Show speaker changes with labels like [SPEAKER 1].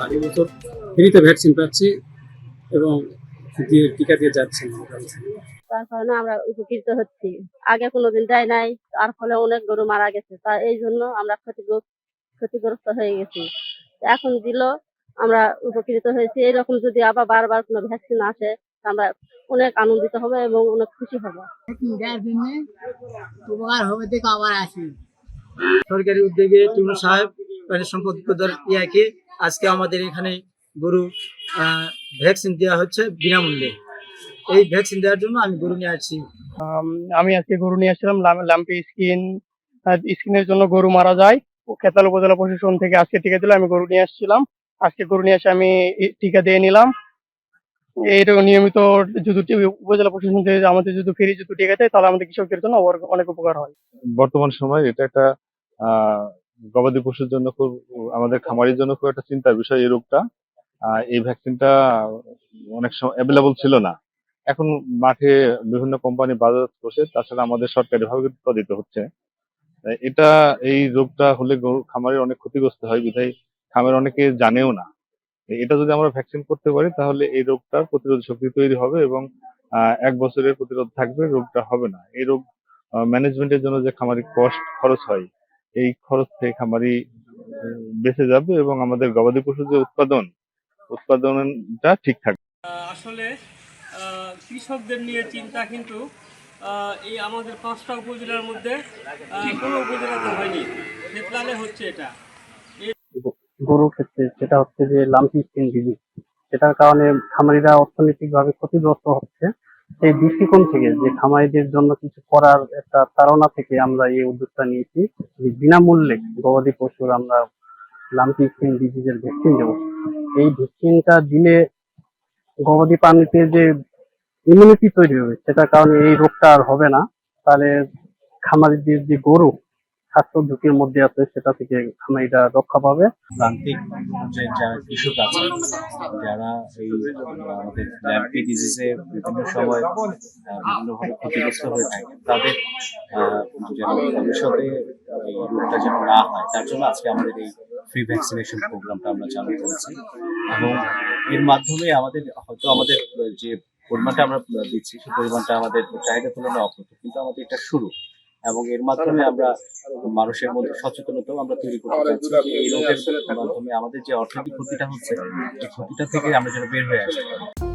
[SPEAKER 1] আমরা এবছর ফ্রিতে ভ্যাকসিন পাচ্ছি এবং দিয়ে টিকা দিয়ে যাচ্ছি
[SPEAKER 2] তার কারণে আমরা উপকৃত হচ্ছি। আগে কোনোদিন দেয় নাই তার ফলে অনেক গরু মারা গেছে। তা এই জন্য আমরা ক্ষতিগ্রস্ত ক্ষতিগ্রস্ত হয়ে গেছি। এখন দিল আমরা উপকৃত হয়েছি। এরকম যদি আবার বারবার কোনো ভ্যাকসিন আসে আমরা অনেক আনন্দিত হবে এবং অনেক খুশি হব।
[SPEAKER 3] উপকার হবে দেখে আবার আসি।
[SPEAKER 4] সরকারি উদ্যোগে টুনু সাহেব প্রাণী সম্পদ ইয়াকে আজকে আমাদের এখানে গরু আহ, ভ্যাকসিন দেওয়া হচ্ছে বিনামূল্যে। এই ভ্যাকসিন দেওয়ার জন্য আমি গরু নিয়ে আসছি।
[SPEAKER 5] আমি আজকে গরু নিয়ে আসছিলাম লাম- লাম্পি স্কিন স্কিনের জন্য গরু মারা যায়। ও খেতাল উপজেলা প্রশাসন থেকে আজকে টিকা দিল আমি গরু নিয়ে আসছিলাম। আজকে গরু নিয়ে এসে আমি টিকা দিয়ে নিলাম। এইরকম নিয়মিত যদি উপজেলা প্রশাসন থেকে আমাদের যদি ফ্রি যদি টিকা দেয় তাহলে আমাদের কৃষকদের জন্য অনেক উপকার হয়।
[SPEAKER 6] বর্তমান সময় এটা একটা আহ, গবাদি পশুর জন্য খুব, আমাদের খামারির জন্য খুব একটা চিন্তার বিষয় এই রোগটা। এই ভ্যাকসিনটা অনেক সময় অ্যাভেলেবল ছিল না। এখন মাঠে বিভিন্ন কোম্পানি বাজার বসে তাছাড়া আমাদের সরকারি ভাবে উৎপাদিত হচ্ছে। এটা, এই রোগটা হলে খামারের অনেক ক্ষতিগ্রস্ত হয়, বিধায় খামার অনেকে জানেও না। এটা যদি আমরা ভ্যাকসিন করতে পারি, তাহলে এই রোগটার প্রতিরোধ শক্তি তৈরি হবে এবং এক বছরের প্রতিরোধ থাকবে, রোগটা হবে না। এই রোগ ম্যানেজমেন্টের জন্য যে খামারি কষ্ট খরচ হয় এই খরচ থেকে খামারি বেঁচে যাবে এবং আমাদের গবাদি পশুর যে উৎপাদন উৎপাদনটা ঠিক থাকবে
[SPEAKER 7] আসলে কৃষকদের নিয়ে চিন্তা কিন্তু এই আমাদের পাঁচটা উপজেলার মধ্যে কোনো উপজেলাতে হয়নি। ফেতলালে হচ্ছে এটা।
[SPEAKER 5] গরুর ক্ষেত্রে সেটা হচ্ছে যে লাম্পি স্কিন ডিজিজ সেটার কারণে খামারিরা অর্থনৈতিকভাবে ক্ষতিগ্রস্ত হচ্ছে। সেই দৃষ্টিকোণ থেকে যে খামারিদের জন্য কিছু করার একটা তারা থেকে আমরা এই উদ্যোগটা নিয়েছি, যে বিনামূল্যে গবাদি পশুর আমরা লাম্পি স্কিন ডিজিজের ভ্যাকসিন দেবো। এই ভ্যাকসিনটা দিলে গবাদি প্রাণীতে যে ইমিউনিটি তৈরি হবে, সেটার কারণে এই রোগটা আর হবে না। তাহলে খামারিদের যে গরু স্বাস্থ্য ঝুঁকির মধ্যে আছে, সেটা থেকে এটা রক্ষা পাবে।
[SPEAKER 8] প্রান্তিক যে যারা কৃষক আছে, যারা এই আমাদের ল্যাম্পি ডিজিজে বিভিন্ন সময় বিভিন্নভাবে ক্ষতিগ্রস্ত হয়ে থাকে, তাদের যেন ভবিষ্যতে এই রোগটা যেন না হয়, তার জন্য আজকে আমাদের এই ফ্রি ভ্যাকসিনেশন প্রোগ্রামটা আমরা চালু করেছি। এবং এর মাধ্যমে আমাদের, হয়তো আমাদের, যে পরিমাণটা আমরা দিচ্ছি, সেই পরিমাণটা আমাদের চাহিদা তুলনায় অপ্রত কিন্তু আমাদের এটা শুরু। এবং এর মাধ্যমে আমরা মানুষের মধ্যে সচেতনতাও আমরা তৈরি করতে চাচ্ছি যে এই রোগের মাধ্যমে আমাদের যে অর্থনৈতিক ক্ষতিটা হচ্ছে এই ক্ষতিটা থেকে আমরা যেন বের হয়ে আসতে পারি